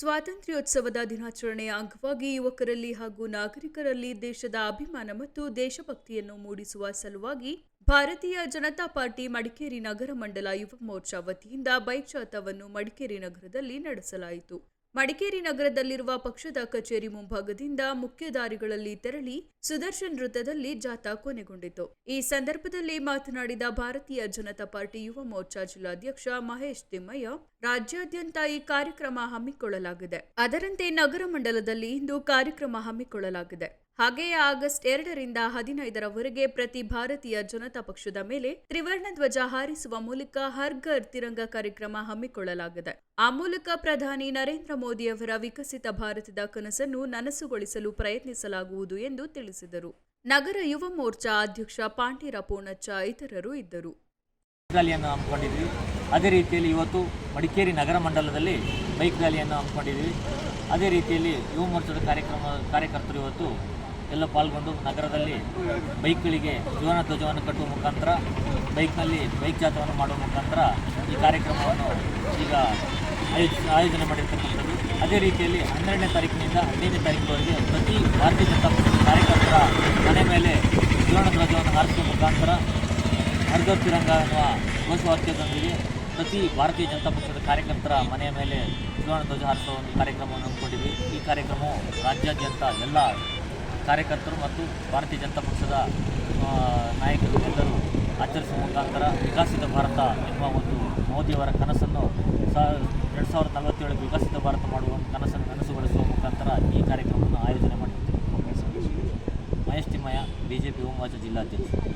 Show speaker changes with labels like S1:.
S1: ಸ್ವಾತಂತ್ರ್ಯೋತ್ಸವದ ದಿನಾಚರಣೆಯ ಅಂಗವಾಗಿ ಯುವಕರಲ್ಲಿ ಹಾಗೂ ನಾಗರಿಕರಲ್ಲಿ ದೇಶದ ಅಭಿಮಾನ ಮತ್ತು ದೇಶಭಕ್ತಿಯನ್ನು ಮೂಡಿಸುವ ಸಲುವಾಗಿ ಭಾರತೀಯ ಜನತಾ ಪಾರ್ಟಿ ಮಡಿಕೇರಿ ನಗರ ಮಂಡಲ ಯುವ ಮೋರ್ಚಾ ವತಿಯಿಂದ ಬೈಕ್ ಜಾಥಾವನ್ನು ಮಡಿಕೇರಿ ನಗರದಲ್ಲಿ ನಡೆಸಲಾಯಿತು. ಮಡಿಕೇರಿ ನಗರದಲ್ಲಿರುವ ಪಕ್ಷದ ಕಚೇರಿ ಮುಂಭಾಗದಿಂದ ಮುಖ್ಯ ದಾರಿಗಳಲ್ಲಿ ತೆರಳಿ ಸುದರ್ಶನ್ ವೃತ್ತದಲ್ಲಿ ಜಾಥಾ ಕೊನೆಗೊಂಡಿತು. ಈ ಸಂದರ್ಭದಲ್ಲಿ ಮಾತನಾಡಿದ ಭಾರತೀಯ ಜನತಾ ಪಾರ್ಟಿ ಯುವ ಮೋರ್ಚಾ ಜಿಲ್ಲಾಧ್ಯಕ್ಷ ಮಹೇಶ್ ತಿಮ್ಮಯ್ಯ, ರಾಜ್ಯಾದ್ಯಂತ ಈ ಕಾರ್ಯಕ್ರಮ ಹಮ್ಮಿಕೊಳ್ಳಲಾಗಿದೆ. ಅದರಂತೆ ನಗರ ಮಂಡಲದಲ್ಲಿ ಇಂದು ಕಾರ್ಯಕ್ರಮ ಹಮ್ಮಿಕೊಳ್ಳಲಾಗಿದೆ. ಹಾಗೆಯೇ ಆಗಸ್ಟ್ ಎರಡರಿಂದ ಹದಿನೈದರವರೆಗೆ ಪ್ರತಿ ಭಾರತೀಯ ಜನತಾ ಪಕ್ಷದ ಮೇಲೆ ತ್ರಿವರ್ಣ ಧ್ವಜ ಹಾರಿಸುವ ಮೂಲಕ ಹರ್ ಘರ್ ತಿರಂಗ ಕಾರ್ಯಕ್ರಮ ಹಮ್ಮಿಕೊಳ್ಳಲಾಗಿದೆ. ಆ ಮೂಲಕ ಪ್ರಧಾನಿ ನರೇಂದ್ರ ಮೋದಿಯವರ ವಿಕಸಿತ ಭಾರತದ ಕನಸನ್ನು ನನಸುಗೊಳಿಸಲು ಪ್ರಯತ್ನಿಸಲಾಗುವುದು ಎಂದು ತಿಳಿಸಿದರು. ನಗರ ಯುವ ಮೋರ್ಚಾ ಅಧ್ಯಕ್ಷ ಪಾಂಡೀರ ಪೂರ್ಣಚ್ಚ ಇತರರು ಇದ್ದರು.
S2: ಹಮ್ಮಿಕೊಂಡಿದ್ವಿ. ಅದೇ ರೀತಿಯಲ್ಲಿ ಇವತ್ತು ಮಡಿಕೇರಿ ನಗರ ಮಂಡಲದಲ್ಲಿ ಬೈಕ್ ರ್ಯಾಲಿಯನ್ನು ಹಮ್ಮಿಕೊಂಡಿದ್ವಿ. ಅದೇ ರೀತಿಯಲ್ಲಿ ಯುವ ಮೋರ್ಚಾದ ಕಾರ್ಯಕ್ರಮ ಕಾರ್ಯಕರ್ತರು ಇವತ್ತು ಎಲ್ಲ ಪಾಲ್ಗೊಂಡು ನಗರದಲ್ಲಿ ಬೈಕ್ಗಳಿಗೆ ಜೀವನ ಧ್ವಜವನ್ನು ಕಟ್ಟುವ ಮುಖಾಂತರ, ಬೈಕ್ನಲ್ಲಿ ಬೈಕ್ ಜಾಥವನ್ನು ಮಾಡುವ ಮುಖಾಂತರ ಈ ಕಾರ್ಯಕ್ರಮವನ್ನು ಈಗ ಆಯೋಜ, ಆಯೋಜನೆ ಮಾಡಿರ್ತಕ್ಕಂಥದ್ದು. ಅದೇ ರೀತಿಯಲ್ಲಿ ಹನ್ನೆರಡನೇ ತಾರೀಕಿನಿಂದ ಹದಿನೈದನೇ ತಾರೀಕಿನವರೆಗೆ ಪ್ರತಿ ಭಾರತೀಯ ಜನತಾ ಪಕ್ಷದ ಕಾರ್ಯಕರ್ತರ ಮನೆ ಮೇಲೆ ಜೀವನ ಧ್ವಜವನ್ನು ಹಾರಿಸುವ ಮುಖಾಂತರ ಹರ್ಗರ್ ತಿರಂಗ ಎನ್ನುವ ಘೋಷವಾಕ್ಯದೊಂದಿಗೆ ಪ್ರತಿ ಭಾರತೀಯ ಜನತಾ ಪಕ್ಷದ ಕಾರ್ಯಕರ್ತರ ಮನೆಯ ಮೇಲೆ ತ್ರಿವರ್ಣ ಧ್ವಜ ಹಾರಿಸುವ ಒಂದು ಕಾರ್ಯಕ್ರಮವನ್ನು ಹಮ್ಮಿಕೊಂಡಿದ್ವಿ. ಈ ಕಾರ್ಯಕ್ರಮವು ರಾಜ್ಯಾದ್ಯಂತ ಎಲ್ಲ ಕಾರ್ಯಕರ್ತರು ಮತ್ತು ಭಾರತೀಯ ಜನತಾ ಪಕ್ಷದ ನಾಯಕರು ಎಲ್ಲರೂ ಆಚರಿಸುವ ಮುಖಾಂತರ ವಿಕಸಿತ ಭಾರತ ಎಂಬ ಒಂದು ಮೋದಿಯವರ ಕನಸನ್ನು ಸಾ, ಎರಡು ಸಾವಿರದ ನಲವತ್ತೇಳಕ್ಕೆ ವಿಕಸಿತ ಭಾರತ ಮಾಡುವ ಕನಸನ್ನು ನನಸುಗೊಳಿಸುವ ಮುಖಾಂತರ ಈ ಕಾರ್ಯಕ್ರಮವನ್ನು ಆಯೋಜನೆ ಮಾಡಿದ್ದೇವೆ Mahesh Thimmaiah B J P Morcha ಜಿಲ್ಲಾಧ್ಯಕ್ಷ